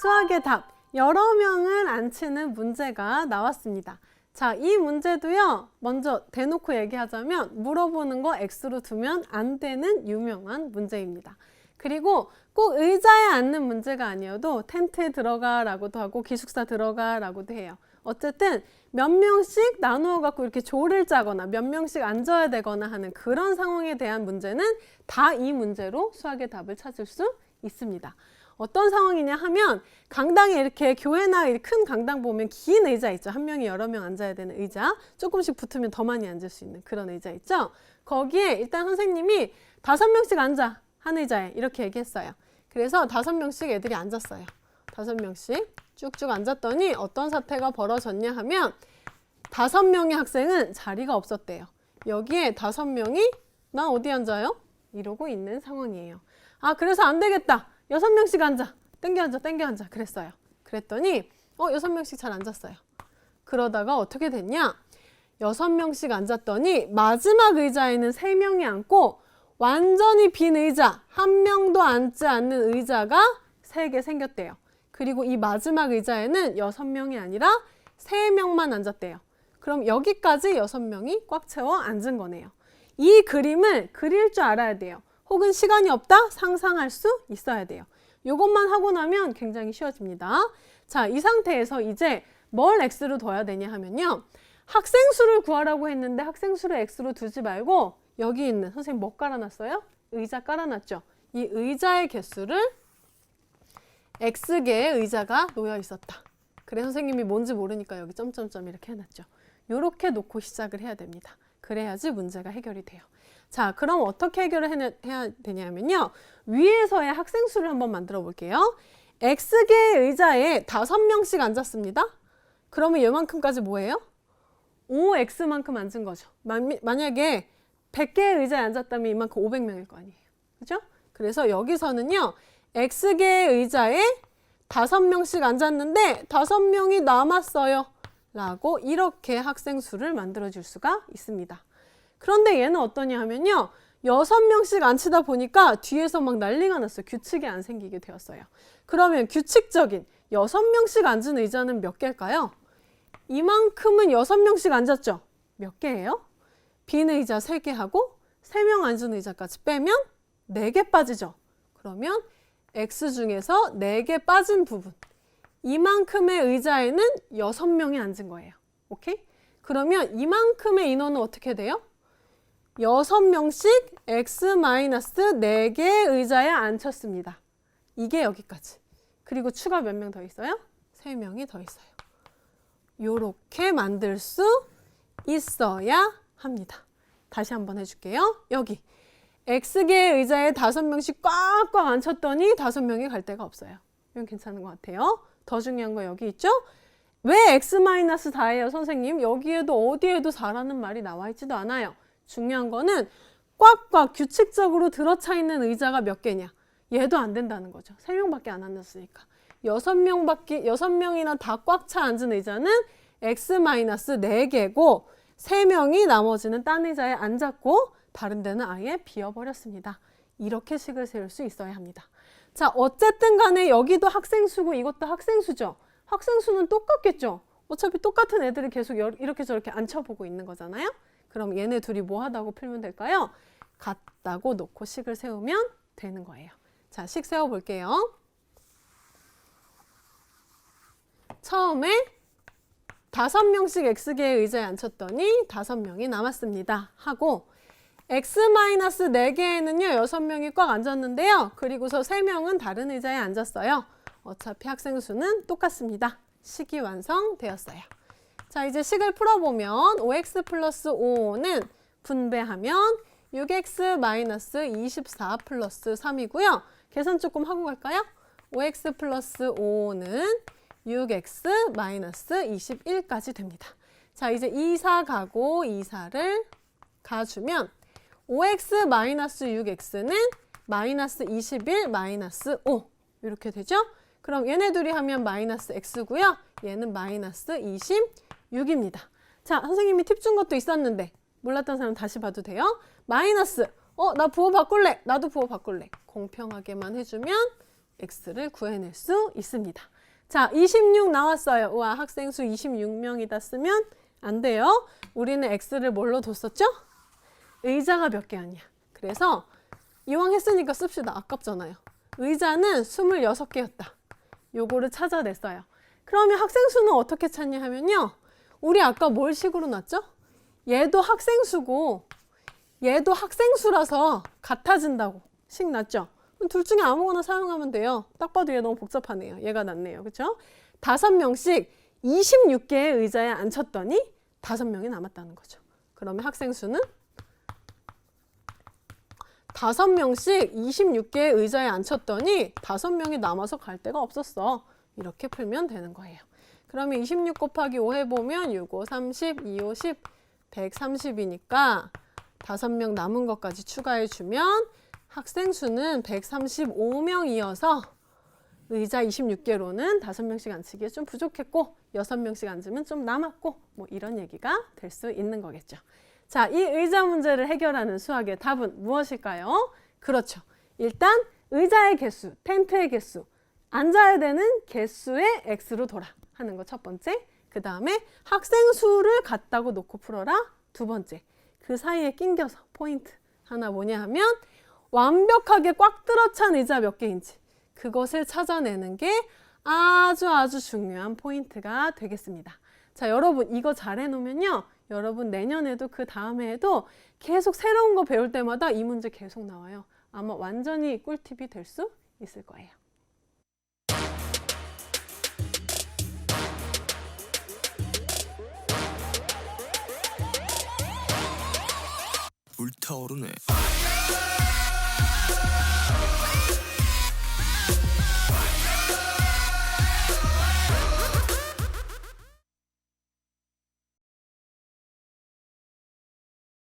수학의 답. 여러 명을 앉히는 문제가 나왔습니다. 자, 이 문제도요, 먼저 대놓고 얘기하자면, 물어보는 거 X로 두면 안 되는 유명한 문제입니다. 그리고 꼭 의자에 앉는 문제가 아니어도 텐트에 들어가라고도 하고 기숙사 들어가라고도 해요. 어쨌든 몇 명씩 나누어 갖고 이렇게 조를 짜거나 몇 명씩 앉아야 되거나 하는 그런 상황에 대한 문제는 다 이 문제로 수학의 답을 찾을 수 있습니다. 어떤 상황이냐 하면 강당에 이렇게 교회나 큰 강당 보면 긴 의자 있죠. 한 명이 여러 명 앉아야 되는 의자. 조금씩 붙으면 더 많이 앉을 수 있는 그런 의자 있죠. 거기에 일단 선생님이 다섯 명씩 앉아. 한 의자에 이렇게 얘기했어요. 그래서 다섯 명씩 애들이 앉았어요. 다섯 명씩 쭉쭉 앉았더니 어떤 사태가 벌어졌냐 하면 다섯 명의 학생은 자리가 없었대요. 여기에 다섯 명이 나 어디 앉아요? 이러고 있는 상황이에요. 아 그래서 안 되겠다. 여섯 명씩 앉아. 땡겨 앉아, 땡겨 앉아. 그랬어요. 그랬더니 어 여섯 명씩 잘 앉았어요. 그러다가 어떻게 됐냐? 여섯 명씩 앉았더니 마지막 의자에는 세 명이 앉고 완전히 빈 의자, 한 명도 앉지 않는 의자가 세 개 생겼대요. 그리고 이 마지막 의자에는 여섯 명이 아니라 세 명만 앉았대요. 그럼 여기까지 여섯 명이 꽉 채워 앉은 거네요. 이 그림을 그릴 줄 알아야 돼요. 혹은 시간이 없다? 상상할 수 있어야 돼요. 이것만 하고 나면 굉장히 쉬워집니다. 자, 이 상태에서 이제 뭘 x로 둬야 되냐 하면요. 학생 수를 구하라고 했는데 학생 수를 x로 두지 말고 여기 있는 선생님 뭐 깔아놨어요? 의자 깔아놨죠. 이 의자의 개수를 x개의 의자가 놓여 있었다. 그래 선생님이 뭔지 모르니까 여기 점점점 이렇게 해놨죠. 이렇게 놓고 시작을 해야 됩니다. 그래야지 문제가 해결이 돼요. 자, 그럼 어떻게 해결을 해야, 되냐면요. 위에서의 학생 수를 한번 만들어 볼게요. x개의 의자에 다섯 명씩 앉았습니다. 그러면 얘만큼까지 뭐예요? 5x만큼 앉은 거죠. 만, 만약에 100개의 의자에 앉았다면 이만큼 500명일 거 아니에요. 그죠? 그래서 여기서는요. x개의 의자에 다섯 명씩 앉았는데 다섯 명이 남았어요. 라고 이렇게 학생 수를 만들어 줄 수가 있습니다. 그런데 얘는 어떠냐 하면요. 여섯 명씩 앉히다 보니까 뒤에서 막 난리가 났어요. 규칙이 안 생기게 되었어요. 그러면 규칙적인 여섯 명씩 앉은 의자는 몇 개일까요? 이만큼은 여섯 명씩 앉았죠. 몇 개예요? 빈 의자 세개 하고 세 명 앉은 의자까지 빼면 네 개 빠지죠. 그러면 X 중에서 네 개 빠진 부분. 이만큼의 의자에는 여섯 명이 앉은 거예요. 오케이? 그러면 이만큼의 인원은 어떻게 돼요? 여섯 명씩 x 마이너스 네 개의 의자에 앉혔습니다. 이게 여기까지. 그리고 추가 몇 명 더 있어요? 세 명이 더 있어요. 요렇게 만들 수 있어야 합니다. 다시 한번 해줄게요. 여기 x개의 의자에 다섯 명씩 꽉꽉 앉혔더니 다섯 명이 갈 데가 없어요. 이건 괜찮은 것 같아요. 더 중요한 거 여기 있죠? 왜 x-4예요, 선생님? 여기에도 어디에도 4라는 말이 나와 있지도 않아요. 중요한 거는 꽉꽉 규칙적으로 들어차 있는 의자가 몇 개냐. 얘도 안 된다는 거죠. 세 명밖에 안 앉았으니까. 여섯 명밖에 여섯 명이나 다 꽉 차 앉은 의자는 x-4개고 세 명이 나머지는 딴 의자에 앉았고 다른 데는 아예 비어버렸습니다. 이렇게 식을 세울 수 있어야 합니다. 자, 어쨌든 간에 여기도 학생 수고 이것도 학생 수죠. 학생 수는 똑같겠죠. 어차피 똑같은 애들을 계속 이렇게 저렇게 앉혀보고 있는 거잖아요. 그럼 얘네 둘이 뭐 하다고 풀면 될까요? 같다고 놓고 식을 세우면 되는 거예요. 자, 식 세워 볼게요. 처음에 다섯 명씩 x개의 의자에 앉혔더니 다섯 명이 남았습니다. 하고 x-4개에는요, 여섯 명이 꽉 앉았는데요. 그리고서 세 명은 다른 의자에 앉았어요. 어차피 학생 수는 똑같습니다. 식이 완성되었어요. 자, 이제 식을 풀어보면 5x 플러스 5는 분배하면 6x 마이너스 24 플러스 3이고요. 계산 조금 하고 갈까요? 5x 플러스 5는 6x 마이너스 21까지 됩니다. 자, 이제 2, 4 가고 2, 4를 가주면 5x 마이너스 6x는 마이너스 21 마이너스 5 이렇게 되죠? 그럼 얘네 둘이 하면 마이너스 x고요. 얘는 마이너스 26입니다. 자, 선생님이 팁 준 것도 있었는데 몰랐던 사람 다시 봐도 돼요. 마이너스 어, 나 부호 바꿀래. 나도 부호 바꿀래. 공평하게만 해주면 x를 구해낼 수 있습니다. 자, 26 나왔어요. 우와, 학생 수 26명이다 쓰면 안 돼요. 우리는 x를 뭘로 뒀었죠? 의자가 몇 개였냐. 그래서 이왕 했으니까 씁시다. 아깝잖아요. 의자는 26개였다. 요거를 찾아냈어요. 그러면 학생 수는 어떻게 찾냐 하면요. 우리 아까 뭘 식으로 놨죠? 얘도 학생 수고 얘도 학생 수라서 같아진다고 식 놨죠? 그럼 둘 중에 아무거나 사용하면 돼요. 딱 봐도 얘 너무 복잡하네요. 얘가 낫네요. 그렇죠? 다섯 명씩 26개의 의자에 앉혔더니 다섯 명이 남았다는 거죠. 그러면 학생 수는 다섯 명씩 26개의 의자에 앉혔더니 다섯 명이 남아서 갈 데가 없었어. 이렇게 풀면 되는 거예요. 그러면 26 곱하기 5 해보면 6, 5, 30, 2, 5, 10, 130이니까 다섯 명 남은 것까지 추가해주면 학생 수는 135명이어서 의자 26개로는 다섯 명씩 앉히기에 좀 부족했고 여섯 명씩 앉으면 좀 남았고 뭐 이런 얘기가 될 수 있는 거겠죠. 자, 이 의자 문제를 해결하는 수학의 답은 무엇일까요? 그렇죠. 일단 의자의 개수, 텐트의 개수, 앉아야 되는 개수의 x로 돌아 하는 거 첫 번째. 그 다음에 학생 수를 같다고 놓고 풀어라 두 번째. 그 사이에 낑겨서 포인트 하나 뭐냐 하면 완벽하게 꽉 들어찬 의자 몇 개인지 그것을 찾아내는 게 아주 아주 중요한 포인트가 되겠습니다. 자, 여러분 이거 잘 해놓으면요. 여러분 내년에도 그 다음 해에도 계속 새로운 거 배울 때마다 이 문제 계속 나와요. 아마 완전히 꿀팁이 될 수 있을 거예요. 불타오르네.